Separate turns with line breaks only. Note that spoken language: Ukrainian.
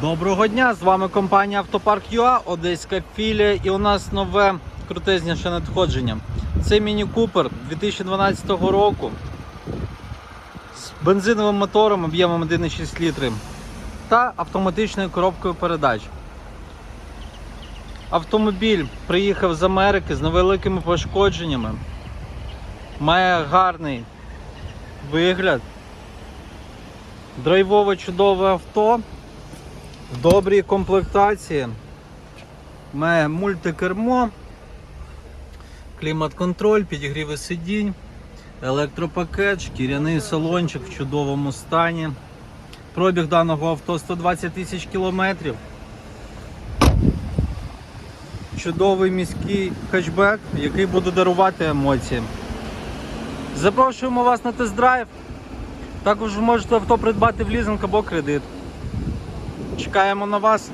Доброго дня! З вами компанія Автопарк ЮА, Одеська філія, і у нас нове крутезніше надходження. Це Міні Купер 2012 року з бензиновим мотором об'ємом 1,6 літри та автоматичною коробкою передач. Автомобіль приїхав з Америки з невеликими пошкодженнями. Має гарний вигляд. Драйвове чудове авто в добрій комплектації. Має мультикермо, клімат-контроль, підігріви сидінь, електропакет, шкіряний салончик в чудовому стані. Пробіг даного авто 120 тисяч кілометрів. Чудовий міський хетчбек, який буде дарувати емоції. Запрошуємо вас на тест-драйв. Також можете авто придбати в лізинг або кредит. Чекаємо на вас.